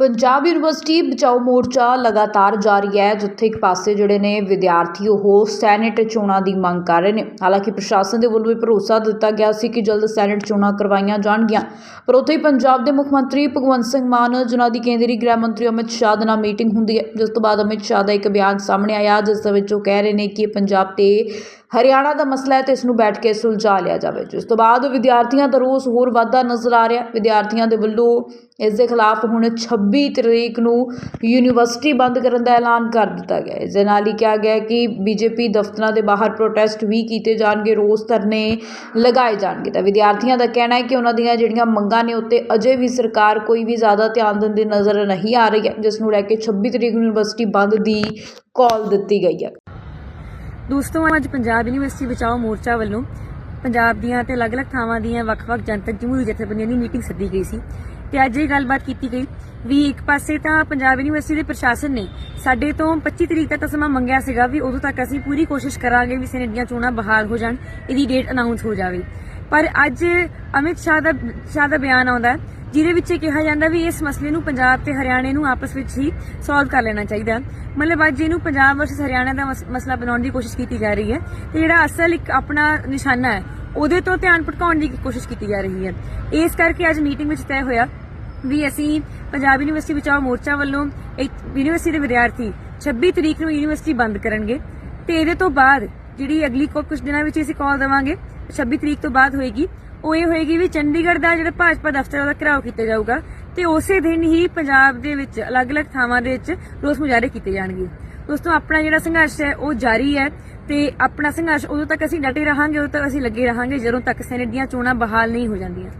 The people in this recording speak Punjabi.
ਪੰਜਾਬ ਯੂਨੀਵਰਸਿਟੀ ਬਚਾਓ ਮੋਰਚਾ ਲਗਾਤਾਰ ਜਾਰੀ ਹੈ, ਜਿੱਥੇ ਇੱਕ ਪਾਸੇ ਜਿਹੜੇ ਨੇ ਵਿਦਿਆਰਥੀ ਉਹ ਸੈਨੇਟ ਚੋਣਾਂ ਦੀ ਮੰਗ ਕਰ ਰਹੇ ਨੇ। ਹਾਲਾਂਕਿ ਪ੍ਰਸ਼ਾਸਨ ਦੇ ਵੱਲੋਂ ਵੀ ਭਰੋਸਾ ਦਿੱਤਾ ਗਿਆ ਸੀ ਕਿ ਜਲਦ ਸੈਨੇਟ ਚੋਣਾਂ ਕਰਵਾਈਆਂ ਜਾਣਗੀਆਂ। ਪਰ ਉੱਥੇ ਹੀ ਪੰਜਾਬ ਦੇ ਮੁੱਖ ਮੰਤਰੀ ਭਗਵੰਤ ਸਿੰਘ ਮਾਨ, ਜਿਨ੍ਹਾਂ ਦੀ ਕੇਂਦਰੀ ਗ੍ਰਹਿ ਮੰਤਰੀ ਅਮਿਤ ਸ਼ਾਹ ਦੇ ਨਾਲ ਮੀਟਿੰਗ ਹੁੰਦੀ ਹੈ, ਜਿਸ ਤੋਂ ਬਾਅਦ ਅਮਿਤ ਸ਼ਾਹ ਦਾ ਇੱਕ ਬਿਆਨ ਸਾਹਮਣੇ ਆਇਆ, ਜਿਸ ਦੇ ਵਿੱਚ ਉਹ ਕਹਿ ਰਹੇ ਨੇ ਕਿ ਪੰਜਾਬ ਤੇ ਹਰਿਆਣਾ ਦਾ ਮਸਲਾ ਹੈ ਤੇ ਇਸ ਨੂੰ ਬੈਠ ਕੇ ਸੁਲਝਾ ਲਿਆ ਜਾਵੇ। ਜਿਸ ਤੋਂ ਬਾਅਦ ਵਿਦਿਆਰਥੀਆਂ ਦਾ ਰੋਸ ਹੋਰ ਵਾਧਾ ਨਜ਼ਰ ਆ ਰਿਹਾ। ਵਿਦਿਆਰਥੀਆਂ ਦੇ ਵੱਲੋਂ ਇਸ ਦੇ ਖਿਲਾਫ ਹੁਣ 26 ਤਰੀਕ ਨੂੰ ਯੂਨੀਵਰਸਿਟੀ ਬੰਦ ਕਰਨ ਦਾ ਐਲਾਨ ਕਰ ਦਿੱਤਾ ਗਿਆ ਇਸ ਦੇ ਨਾਲ ਹੀ ਕਿਹਾ ਗਿਆ ਹੈ ਕਿ ਬੀਜੇਪੀ ਦਫ਼ਤਰਾਂ ਦੇ ਬਾਹਰ ਪ੍ਰੋਟੈਸਟ ਵੀ ਕੀਤੇ ਜਾਣਗੇ, ਰੋਸ ਧਰਨੇ ਲਗਾਏ ਜਾਣਗੇ। ਤਾਂ ਵਿਦਿਆਰਥੀਆਂ ਦਾ ਕਹਿਣਾ ਹੈ ਕਿ ਉਹਨਾਂ ਦੀਆਂ ਜਿਹੜੀਆਂ ਮੰਗਾਂ ਨੇ ਉੱਤੇ ਅਜੇ ਵੀ ਸਰਕਾਰ ਕੋਈ ਵੀ ਜ਼ਿਆਦਾ ਧਿਆਨ ਦਿੰਦੀ ਨਜ਼ਰ ਨਹੀਂ ਆ ਰਹੀ ਹੈ, ਜਿਸ ਨੂੰ ਲੈ ਕੇ 26 ਤਰੀਕ ਨੂੰ ਯੂਨੀਵਰਸਿਟੀ ਬੰਦ ਦੀ ਕਾਲ ਦਿੱਤੀ ਗਈ ਹੈ। ਦੋਸਤੋ, ਅੱਜ ਪੰਜਾਬ ਯੂਨੀਵਰਸਿਟੀ ਬਚਾਓ ਮੋਰਚਾ ਵੱਲੋਂ ਪੰਜਾਬ ਦੀਆਂ ਤੇ ਅਲੱਗ-ਅਲੱਗ ਥਾਵਾਂ ਦੀਆਂ ਵੱਖ-ਵੱਖ ਜਨਤਕ ਜਮਹੂਰੀ ਜਥੇਬੰਦੀਆਂ ਦੀ ਮੀਟਿੰਗ ਸੱਦੀ ਗਈ ਸੀ ਤੇ ਅੱਜ ਇਹ ਗੱਲਬਾਤ ਕੀਤੀ ਗਈ ਵੀ ਇੱਕ ਪਾਸੇ ਤਾਂ ਪੰਜਾਬ ਯੂਨੀਵਰਸਿਟੀ ਦੇ ਪ੍ਰਸ਼ਾਸਨ ਨੇ ਸਾਡੇ ਤੋਂ 25 ਤਰੀਕ ਤੱਕ ਦਾ ਸਮਾਂ ਮੰਗਿਆ ਸੀਗਾ ਵੀ ਉਦੋਂ ਤੱਕ ਅਸੀਂ ਪੂਰੀ ਕੋਸ਼ਿਸ਼ ਕਰਾਂਗੇ ਵੀ ਸੈਨੇਟ ਦੀਆਂ ਚੋਣਾਂ ਬਹਾਲ ਹੋ ਜਾਣ, ਇਹਦੀ ਡੇਟ ਅਨਾਉਂਸ ਹੋ ਜਾਵੇ। ਪਰ ਅੱਜ ਅਮਿਤ ਸ਼ਾਹ ਦਾ ਸ਼ਾਹ ਦਾ ਬਿਆਨ ਆਉਂਦਾ ਹੈ ਜਿਹਦੇ ਵਿੱਚ ਇਹ ਕਿਹਾ ਜਾਂਦਾ ਵੀ ਇਸ ਮਸਲੇ ਨੂੰ ਪੰਜਾਬ ਤੇ ਹਰਿਆਣੇ ਨੂੰ ਆਪਸ ਵਿੱਚ ਹੀ ਸੋਲਵ ਕਰ ਲੈਣਾ ਚਾਹੀਦਾ। ਮਤਲਬ ਅੱਜ ਇਹਨੂੰ ਪੰਜਾਬ ਵਰਸਸ ਹਰਿਆਣਾ ਦਾ ਮਸਲਾ ਬਣਾਉਣ ਦੀ ਕੋਸ਼ਿਸ਼ ਕੀਤੀ ਜਾ ਰਹੀ ਹੈ ਤੇ ਜਿਹੜਾ ਅਸਲ ਇੱਕ ਆਪਣਾ ਨਿਸ਼ਾਨਾ ਹੈ, ਉਹਦੇ ਤੋਂ ਧਿਆਨ ਭਟਕਾਉਣ ਦੀ ਕੋਸ਼ਿਸ਼ ਕੀਤੀ ਜਾ ਰਹੀ ਹੈ। ਇਸ ਕਰਕੇ ਅੱਜ ਮੀਟਿੰਗ ਵਿੱਚ ਤੈਅ ਹੋਇਆ ਵੀ ਅਸੀਂ ਪੰਜਾਬ ਯੂਨੀਵਰਸਿਟੀ ਬਚਾਓ ਮੋਰਚਾ ਵੱਲੋਂ ਇੱਕ ਯੂਨੀਵਰਸਿਟੀ ਦੇ ਵਿਦਿਆਰਥੀ 26 ਤਰੀਕ ਨੂੰ ਯੂਨੀਵਰਸਿਟੀ ਬੰਦ ਕਰਨਗੇ ਤੇ ਇਹਦੇ ਤੋਂ ਬਾਅਦ ਜਿਹੜੀ ਅਗਲੀ ਕੁਝ ਦਿਨਾਂ ਵਿੱਚ ਅਸੀਂ ਕਾਲ ਦੇਵਾਂਗੇ 26 ਤਰੀਕ ਤੋਂ ਬਾਅਦ ਹੋਏਗੀ। ਉਹ ਇਹ ਹੋਏਗੀ ਵੀ ਚੰਡੀਗੜ੍ਹ ਦਾ ਜਿਹੜਾ ਭਾਜਪਾ ਦਫ਼ਤਰ ਉਹਦਾ ਘਿਰਾਓ ਕੀਤਾ ਜਾਊਗਾ ਤੇ ਉਸੇ ਦਿਨ ਹੀ ਪੰਜਾਬ ਦੇ ਵਿੱਚ ਅਲੱਗ-ਅਲੱਗ ਥਾਵਾਂ ਦੇ ਵਿੱਚ ਰੋਸ ਮੁਜ਼ਾਹਰੇ ਕੀਤੇ ਜਾਣਗੇ। ਦੋਸਤੋ, ਆਪਣਾ ਜਿਹੜਾ ਸੰਘਰਸ਼ ਹੈ, ਉਹ ਜਾਰੀ ਹੈ ਤੇ ਆਪਣਾ ਸੰਘਰਸ਼ ਉਦੋਂ ਤੱਕ ਅਸੀਂ ਡਟੇ ਰਹਾਂਗੇ, ਉਦੋਂ ਤੱਕ ਅਸੀਂ ਲੱਗੇ ਰਹਾਂਗੇ ਜਦੋਂ ਤੱਕ ਸੈਨੇਟ ਦੀਆਂ ਚੋਣਾਂ ਬਹਾਲ ਨਹੀਂ ਹੋ ਜਾਂਦੀਆਂ।